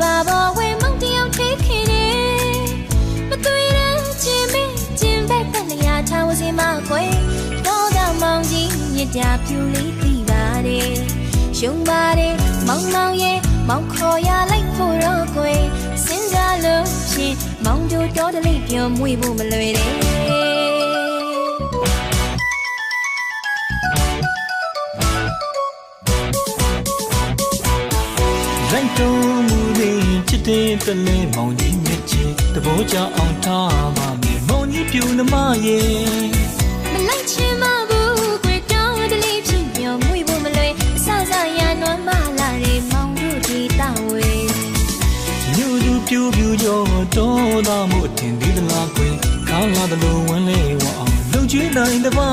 ဘာပေါ်ဝင်မုန်တယောက်ထိခင်နေမသွေးတဲ့ချင်းမင်းကျင်ဘက်တလျာထားဝစီမကွယ်တော့တော့မောင်ကြီးမြစ်တာပြူလေးပြပါတယ်ရုံပါတယ်မောင်မောင်ရဲ့မောင်ခေါ်ရလိုက်ဖို့တော့ကွယ်စဉ်းစားလို့ဖြင့်မောင်တို့တော်တလေးပြောမွေဖို့မလွယ်တဲ့လိုက်တော်မူ လေးချစ်တဲ့တလဲမောင်ကြီးမြချီတဘောကြအောင်ထားပါမယ်မောင်ကြီးပြူနှမရဲ့မလိုက်ချင်မဘူးကွယ်တော်တလေးဖြင့်ပြောမွေးဖို့မလွယ်အဆဆရနွမ်းမလာတဲ့မောင်တို့ဒီတောင်းဝဲညူသူပြူပြူကြောတော်သားမှုအထင်သေးသလားကွယ်ကောင်းလာသလိုဝင်လေဝအောင်လုံကျွေးနိုင်တပါ